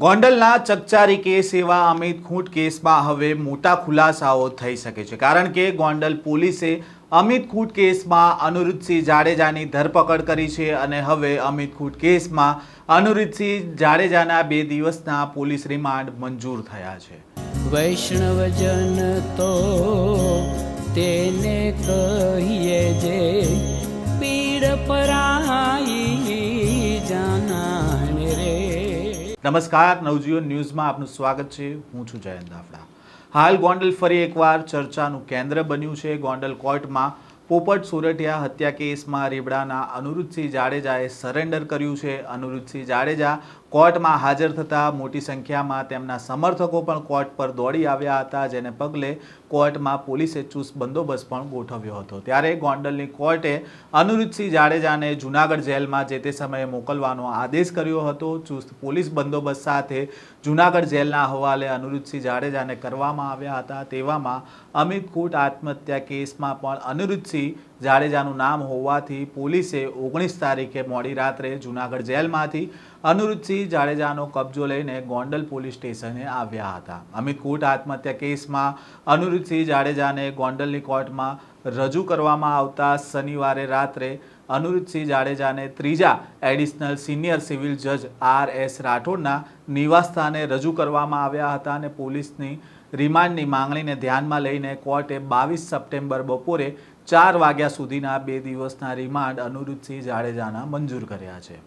ગોંડલના ચકચારી કેસ એવા અમિત ખૂંટ કેસમાં હવે મોટા ખુલાસાઓ થઈ શકે છે. કારણ કે ગોંડલ પોલીસે અમિત ખૂંટ કેસમાં અનુરુદ્ધસિંહ જાડેજાની ધરપકડ કરી છે અને હવે અમિત ખૂંટ કેસમાં અનુરુદ્ધસિંહ જાડેજાના બે દિવસના પોલીસ રિમાન્ડ મંજૂર થયા છે. વૈષ્ણવજન તો તેને કહીએ નમસ્કાર, નવજીવન ન્યૂઝમાં આપનું સ્વાગત છે. હું છું જયંત દાફડા. હાલ ગોંડલ ફરી એકવાર ચર્ચાનું કેન્દ્ર બન્યું છે. ગોંડલ કોર્ટમાં પોપટ સોરઠિયા હત્યા કેસમાં રીબડાના અનુરુદ્ધસિંહ જાડેજાએ સરેન્ડર કર્યું છે. અનુરુદ્ધસિંહ જાડેજા કોર્ટમાં હાજર થતાં મોટી સંખ્યામાં તેમના સમર્થકો પણ કોર્ટ પર દોડી આવ્યા હતા, જેને પગલે કોર્ટમાં પોલીસે ચુસ્ત બંદોબસ્ત પણ ગોઠવ્યો હતો. ત્યારે ગોંડલની કોર્ટે અનુરૂધસિંહ જાડેજાને જૂનાગઢ જેલમાં જે તે સમયે મોકલવાનો આદેશ કર્યો હતો, ચુસ્ત પોલીસ બંદોબસ્ત સાથે જૂનાગઢ જેલના હવાલે અનુરૂધસિંહ જાડેજાને કરવામાં આવ્યા હતા. તેવામાં અમિત કૂટ આત્મહત્યા કેસમાં પણ અનિરુદ્ધસિંહ જાડેજાનું નામ હોવાથી પોલીસે ઓગણીસ તારીખે મોડી રાત્રે જૂનાગઢ જેલમાંથી અનિરુદ્ધસિંહ જાડેજાનો કબજો લઈને ગોંડલ પોલીસ સ્ટેશને આવ્યા હતા. અમિત કૂટ આત્મહત્યા કેસમાં અનિરુદ્ધસિંહ જાડેજાને ગોંડલની કોર્ટમાં રજૂ કરવામાં આવતા શનિવારે રાત્રે અનિરુદ્ધસિંહ જાડેજાને ત્રીજા એડિશનલ સિનિયર સિવિલ જજ આર એસ રાઠોડના નિવાસસ્થાને રજૂ કરવામાં આવ્યા હતા અને પોલીસની રિમાન્ડની માંગણીને ધ્યાનમાં લઈને કોર્ટે બાવીસ સપ્ટેમ્બર બપોરે ચાર વાગ્યા સુધીના બે દિવસના રિમાન્ડ અનિરુદ્ધસિંહ જાડેજાના મંજૂર કર્યા છે.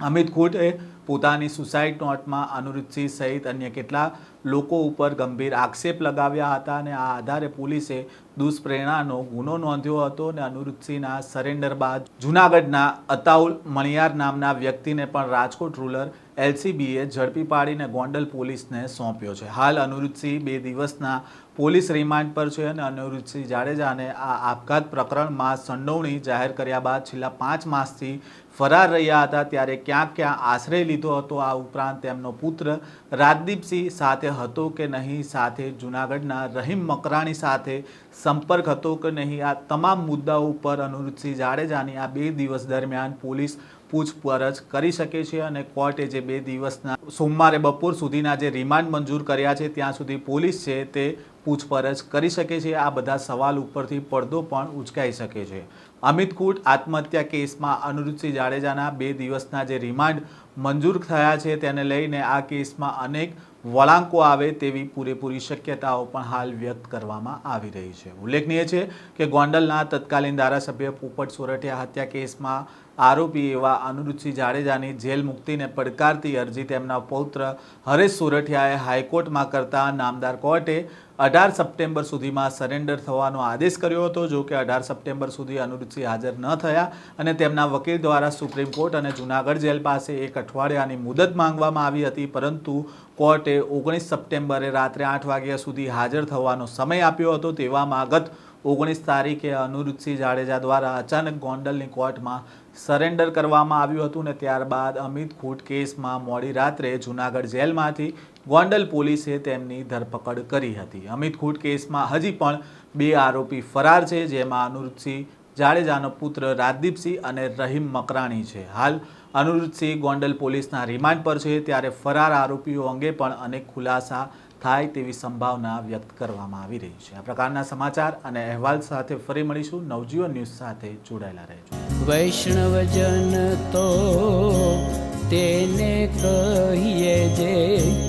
અમિત ખૂટે પોતાની સુસાઇડ નોટમાં અનુરુદ્ધસિંહ સહિત અન્ય કેટલા લોકો ઉપર ગંભીર આક્ષેપ લગાવ્યા હતા અને આ આધારે પોલીસે દુષ્પ્રેરણાનો ગુનો નોંધ્યો હતો અને અનુરુદ્ધસિંહના સરેન્ડર બાદ જૂનાગઢના અતાઉલ મણિયાર નામના વ્યક્તિને પણ રાજકોટ રૂરલ એલસીબીએ ઝડપી પાડીને ગોંડલ પોલીસને સોંપ્યો છે. હાલ અનુરુદ્ધસિંહ બે દિવસના પોલીસ રિમાન્ડ પર છે અને અનુરુદ્ધસિંહ જાડેજાને આ આપઘાત પ્રકરણમાં સંડોવણી જાહેર કર્યા બાદ છેલ્લા પાંચ માસથી ફરાર રહ્યા હતા. ત્યારે ક્યાંક ક્યાં આશ્રય લીધો હતો. આ ઉપરાંત તેમનો પુત્ર રાજદીપસિંહ સાથે હતો કે નહીં, સાથે જૂનાગઢના રહીમ મકરાણી સાથે સંપર્ક હતો કે નહીં, આ તમામ મુદ્દાઓ ઉપર અનુરુદ્ધસિંહ જાડેજાની આ બે દિવસ દરમિયાન પોલીસ પૂછપરછ કરી શકે છે અને કોર્ટે જે બે દિવસના સોમવારે બપોર સુધીના જે રિમાન્ડ મંજૂર કર્યા છે, ત્યાં સુધી પોલીસ છે તે પૂછપરછ કરી શકે છે. આ બધા સવાલ ઉપરથી પડદો પણ ઉચકાઈ શકે છે. અમિત કૂટ આત્મહત્યા કેસમાં અનિરુદ્ધસિંહ જાડેજાના બે દિવસના જે રિમાન્ડ મંજૂર થયા છે, તેને લઈને આ કેસમાં અનેક વળાંકો આવે તેવી પૂરેપૂરી શક્યતાઓ પણ હાલ વ્યક્ત કરવામાં આવી રહી છે. ઉલ્લેખનીય છે કે ગોંડલના તત્કાલીન ધારાસભ્ય પોપટ સોરઠિયા હત્યા કેસમાં આરોપી એવા અનુરુચિ જાડેજાની જેલ મુક્તિને પડકારતી અરજી તેમના પૌત્ર હરેશ સુરઠિયાએ હાઈકોર્ટમાં કરતા નામદાર કોર્ટે અઢાર સપ્ટેમ્બર સુધીમાં સરેન્ડર થવાનો આદેશ કર્યો હતો. જો કે અઢાર સપ્ટેમ્બર સુધી અનુરુચિ હાજર ન થયા અને તેમના વકીલ દ્વારા સુપ્રીમ કોર્ટ અને જૂનાગઢ જેલ પાસે એક અઠવાડિયાની મુદત માંગવામાં આવી હતી. પરંતુ કોર્ટે ઓગણીસ સપ્ટેમ્બરે રાત્રે આઠ વાગ્યા સુધી હાજર થવાનો સમય આપ્યો હતો. તેવામાં ગત ઓગણીસ તારીખે અનિરુદ્ધસિંહ જાડેજા દ્વારા અચાનક ગોંડલની કોર્ટમાં સરેન્ડર કરવામાં આવ્યું હતું ને ત્યારબાદ અમિત ખૂટ કેસમાં મોડી રાત્રે જૂનાગઢ જેલમાંથી ગોંડલ પોલીસે તેમની ધરપકડ કરી હતી. અમિત ખૂટ કેસમાં હજી પણ બે આરોપી ફરાર છે, જેમાં અનિરુદ્ધસિંહ જાડેજાનો પુત્ર રાજદીપસિંહ અને રહીમ મકરાણી છે. હાલ અનિરુદ્ધસિંહ ગોંડલ પોલીસના રિમાન્ડ પર છે, ત્યારે ફરાર આરોપીઓ અંગે પણ અનેક ખુલાસા થાય તેવી સંભાવના વ્યક્ત કરવામાં આવી રહી છે. આ પ્રકારના સમાચાર અને અહેવાલ સાથે ફરી મળીશું. નવજીવન ન્યૂઝ સાથે જોડાયેલા રહેજો. વૈષ્ણવજન તો તેને કહીએ જે